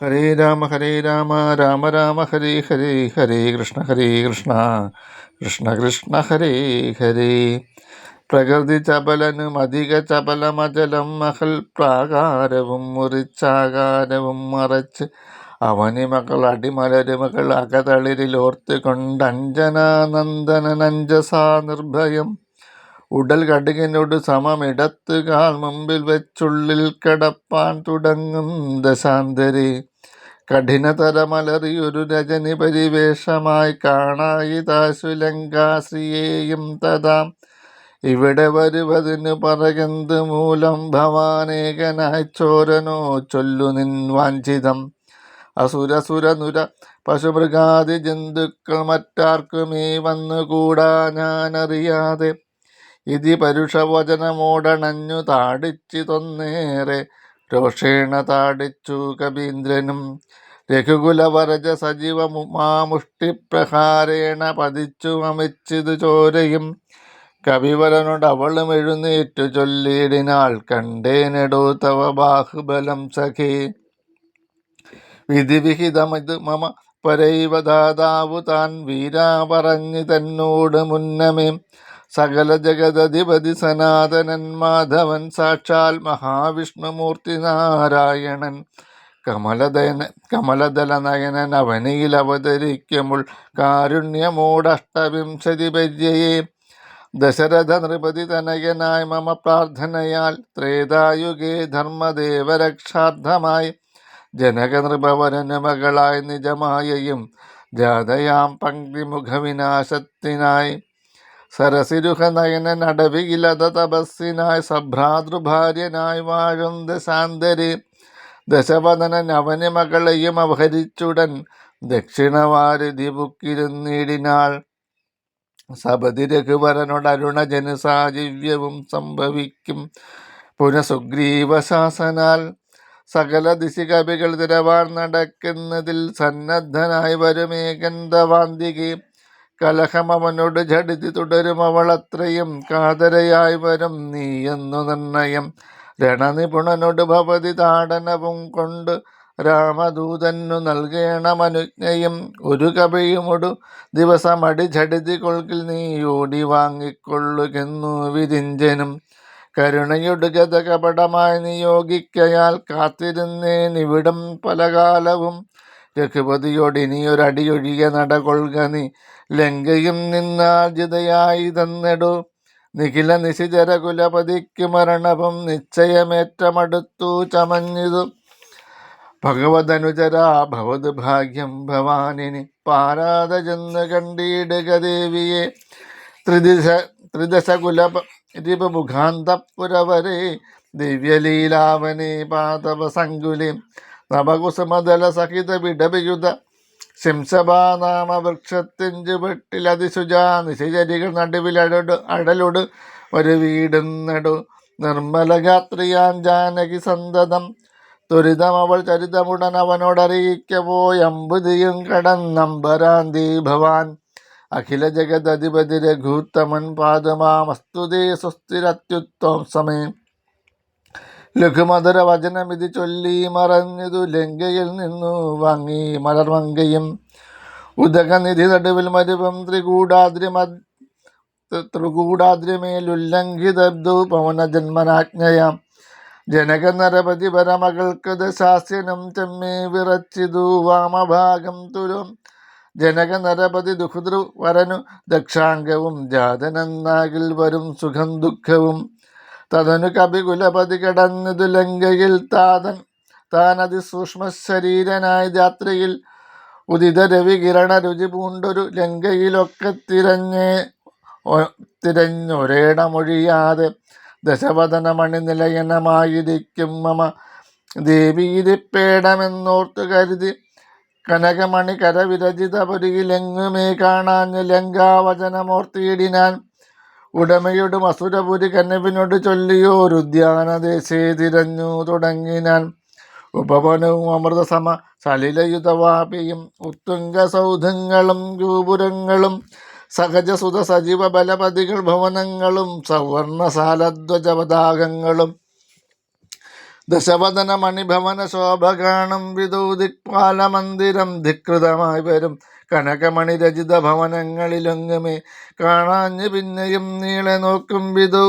ഹരേ രാമ ഹരേ രാമ രാമ രാമ ഹരേ ഹരേ ഹരേ കൃഷ്ണ ഹരേ കൃഷ്ണ കൃഷ്ണ കൃഷ്ണ ഹരേ ഹരേ. പ്രകൃതി ചപലനും അധിക ചപലമചലം മകൾ പ്രാകാരവും മുറിച്ചാകാരവും മറച്ച് അവനി മകൾ അടിമലരുമകൾ അകതളിരിൽ അഞ്ജനാനന്ദന അഞ്ജനാനന്ദനഞ്ജസാ നിർഭയം. ഉടൽ കടുകിനോട് സമമിടത്ത് കാൽ മുമ്പിൽ വെച്ചുള്ളിൽ കടപ്പാൻ തുടങ്ങും ദശാന്തരി. കഠിനതരമലറിയൊരു രജനി പരിവേഷമായി കാണായി താശുലങ്കാശ്രിയേയും തഥാ. ഇവിടെ വരുവതിനു പറകന്ത് മൂലം ഭവാനേകനായി ചോരനോ ചൊല്ലു നിൻ വാഞ്ചിതം. അസുരസുരനുര പശുമൃഗാദി ജന്തുക്കൾ മറ്റാർക്കുമേ വന്നുകൂടാ ഞാനറിയാതെ. ഇതി പരുഷവചനമോടണഞ്ഞു താടിച്ചു തൊന്നേറെ രോഷേണ താടിച്ചു കവീന്ദ്രനും രഘുകുലവരജ സജീവ മാമുഷ്ടിപ്രഹാരേണ പതിച്ചു അമിച്ചിതു ചോരയും. കവിവരനോട് അവളും എഴുന്നേറ്റു ചൊല്ലിയിടിനാൾ കണ്ടേനെടോ തവ ബാഹുബലം സഖി. വിധിവിഹിതമിത് മമ പരൈവദാതാവു താൻ വീരാ പറഞ്ഞു തന്നോട് മുന്നമേ. സകല ജഗതധിപതി സനാതനൻ മാധവൻ സാക്ഷാൽ മഹാവിഷ്ണുമൂർത്തി നാരായണൻ. കമലദയന കമലദല നയനൻ അവനിയിൽ അവതരിക്കുമുൾ കാരുണ്യമൂടഷ്ടവിംശതി പര്യയെ ദശരഥ നൃപതി തനയനായി മമ പ്രാർത്ഥനയാൽ ത്രേതായുഗേ ധർമ്മദേവരക്ഷാർത്ഥമായി ജനകനൃപവരന് മകളായി നിജമായയും ജാതയാം പങ്ക്തിമുഖവിനാശത്തിനായി സരസിരുഹ നയനൻ അടവിയിലത തപസ്സിനായി സഭ്രാതൃഭാര്യനായി വാഴും ദശാന്തരി ദശവദനൻ അവന് മകളെയും അപഹരിച്ചുടൻ ദക്ഷിണവാരുതി ബുക്കിരുന്നിടിനാൾ സപതി രഘുവരനോടരുണ അരുണജന് സാജീവ്യവും സംഭവിക്കും പുനഃസുഗ്രീവശാസനാൽ. സകല ദിശികവികൾ തിരവാൻ നടക്കുന്നതിൽ സന്നദ്ധനായി വരുമേകന്തവാന്തികെ കലഹം അവനോട് ഝടിതി തുടരും. അവൾ അത്രയും കാതരയായി വരും. നീ എന്നു നിർണയം. രണനിപുണനോട് ഭവതി താടനവും കൊണ്ട് രാമദൂതന്നു നൽകേണമനുജ്ഞയും ഒരു കവിയുമൊടു ദിവസം ഝടിതി കൊൽക്കിൽ നീ ഓടി വാങ്ങിക്കൊള്ളുകെന്നു വിരിഞ്ചനും. കരുണയുടെ ഗതകപടമായി നിയോഗിക്കയാൽ കാത്തിരുന്നേനിവിടം പലകാലവും. രഘുപതിയോട് ഇനിയൊരടിയൊഴിയ നടകൊള്ളുക നീ. ലങ്കയും നിന്നാർജിതയായി തന്നെടു. നിഖില നിശിചര കുലപതിക്ക് മരണവും നിശ്ചയമേറ്റമടുത്തു ചമഞ്ഞിതു. ഭഗവതനുചരാ ഭവത് ഭാഗ്യം ഭവാനിനി. പാരാത ചെന്ന് കണ്ടിടുക ദേവിയെ. ത്രിദിശ ത്രിദശ കുല രിപുഖാന്തപുരവരെ ദിവ്യലീലാവനെ പാതവ സങ്കുലി. നവകുസുമദല സഹിത വിടവിയുത ശംസഭാനാമ വൃക്ഷത്തിൻ വെട്ടിൽ അതിശുചാ നിശചരികൾ നടുവിൽ നടുവിലടു അടലൊട് ഒരു വീടുന്നടു നിർമ്മലഗാത്രിയാൻ ജാനകി സന്തതം ത്വരിതം അവൾ ചരിതമുടൻ അവനോടറിയിക്ക പോയമ്പുതിയും കടന്നമ്പരാന്തി ഭവാൻ അഖില ജഗദധിപതി രഘുത്തമൻ പാദമാമസ്തുതേ സുസ്ഥിരത്യുത്വം സമയം ലഘുമധുര വചനമിതി ചൊല്ലി മറഞ്ഞതു ലങ്കയിൽ നിന്നു വാങ്ങി മലർവങ്കയും ഉദകനിധി നടുവിൽ മരുവം ത്രികൂടാദ്രി ജന്മനാജ്ഞയാം. ജനക നരപതി പരമകൾക്ക് ദശാസ്യനം ചെമ്മേ വിറച്ചിതു വാമഭാഗം തുരും ജനക നരപതി ദുഹൃതൃ വരനു ദക്ഷാംഗവും ജാതനെന്നാകിൽ വരും സുഖം ദുഃഖവും. തതനു കപികുലപതി കിടന്നതു ലങ്കയിൽ താതൻ. താൻ അതിസൂക്ഷ്മ ശരീരനായ രാത്രിയിൽ ഉദിത രവികിരണ രുചി പൂണ്ടൊരു ലങ്കയിലൊക്കെ തിരഞ്ഞേ തിരഞ്ഞൊരേടമൊഴിയാതെ ദശവദനമണി നിലയനമായിരിക്കും മമ. ദേവിയിരിപ്പേടമെന്നോർത്തു കരുതി കനകമണി കരവിരചിത പൊരിയിലെങ്ങുമേ കാണാഞ്ഞ് ലങ്കാവചനമോർത്തിയിടിനാൻ ഉടമയോടും അസുരപുരി കന്നവിനോട് ചൊല്ലിയോരുദ്യാനദേശേ തിരഞ്ഞു തുടങ്ങിനാൻ ഉപവനവും അമൃതസമ സലിലയുതവാപിയും ഉത്തുംഗ സൗധങ്ങളും ഗോപുരങ്ങളും സഹജസുത സജീവ ബലപതികൾ ഭവനങ്ങളും സവർണ സാലധ്വജപതാകങ്ങളും ദശവദന മണിഭവന ശോഭ കാണും വിധു ദിക്പാല മന്ദിരം ധികൃതമായി വരും. കനകമണി രചിത ഭവനങ്ങളിലൊങ്ങുമേ കാണാഞ്ഞ് പിന്നെയും നീളെ നോക്കും വിധു